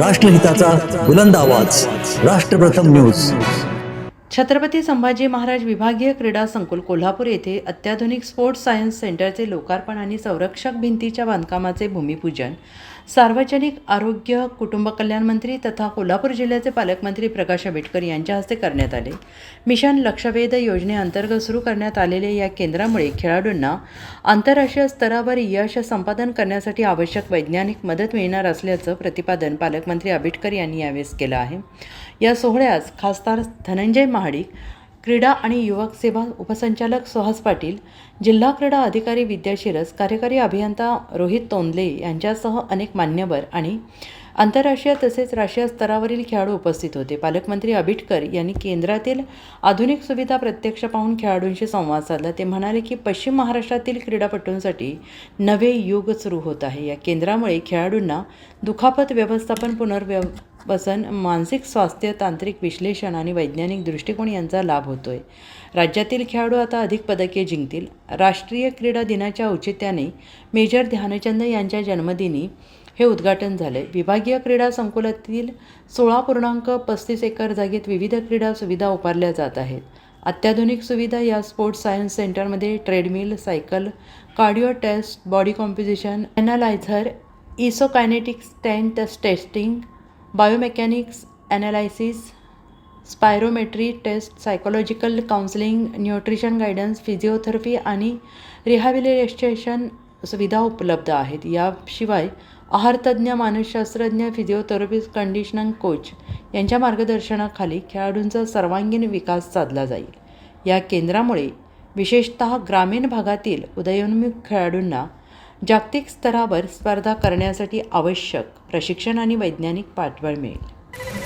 राष्ट्रहिताचा बुलंद आवाज. राष्ट्रप्रथम न्यूज. छत्रपती संभाजी महाराज विभागीय क्रीडा संकुल कोल्हापूर येथे अत्याधुनिक स्पोर्ट्स सायन्स सेंटरचे लोकार्पण आणि संरक्षक भिंतीच्या बांधकामाचे भूमिपूजन. सार्वजनिक आरोग्य कुटुंब कल्याण मंत्री तथा कोल्हापूर जिल्ह्याचे पालकमंत्री प्रकाश आंबेडकर यांच्या हस्ते करण्यात आले. मिशन लक्षवेध योजनेअंतर्गत सुरू करण्यात आलेल्या या केंद्रामुळे खेळाडूंना आंतरराष्ट्रीय स्तरावर यश संपादन करण्यासाठी आवश्यक वैज्ञानिक मदत मिळणार असल्याचं प्रतिपादन पालकमंत्री आंबेडकर यांनी यावेळेस केलं आहे. या सोहळ्यास खासदार धनंजय महाडिक क्रीडा आणि युवक सेवा उपसंचालक सुहास पाटील जिल्हा क्रीडा अधिकारी विद्या शिरस कार्यकारी अभियंता रोहित तोंदले यांच्यासह अनेक मान्यवर आणि आंतरराष्ट्रीय तसेच राष्ट्रीय स्तरावरील खेळाडू उपस्थित होते. पालकमंत्री आबिटकर यांनी केंद्रातील आधुनिक सुविधा प्रत्यक्ष पाहून खेळाडूंशी संवाद साधला. ते म्हणाले की पश्चिम महाराष्ट्रातील क्रीडापटूंसाठी नवे युग सुरू होत आहे. या केंद्रामुळे खेळाडूंना दुखापत व्यवस्थापन पसन मानसिक स्वास्थ्य तांत्रिक विश्लेषण आणि वैज्ञानिक दृष्टिकोन यांचा लाभ होतोय. राज्यातील खेळाडू आता अधिक पदके जिंकतील. राष्ट्रीय क्रीडा दिनाच्या औचित्याने मेजर ध्यानचंद यांच्या जन्मदिनी हे उद्घाटन झाले विभागीय क्रीडा संकुलातील सोळा पूर्णांक पस्तीस एकर जागेत विविध क्रीडा सुविधा उभारल्या जात आहेत. अत्याधुनिक सुविधा या स्पोर्ट्स सायन्स सेंटरमध्ये treadmill cycle cardio test body composition analyser isokinetics tent testing biomechanics analysis spirometry test psychological counselling nutrition guidance physiotherapy आणि रिहॅबिलिटेशन सुविधा उपलब्ध आहेत. याशिवाय आहारतज्ज्ञ मानसशास्त्रज्ञ फिजिओथेरपिस्ट कंडिशनिंग कोच यांच्या मार्गदर्शनाखाली खेळाडूंचा सर्वांगीण विकास साधला जाईल. या केंद्रामुळे विशेषतः ग्रामीण भागातील उदयोन्मुख खेळाडूंना जागतिक स्तरावर स्पर्धा करण्यासाठी आवश्यक प्रशिक्षण आणि वैज्ञानिक पाठबळ मिळेल.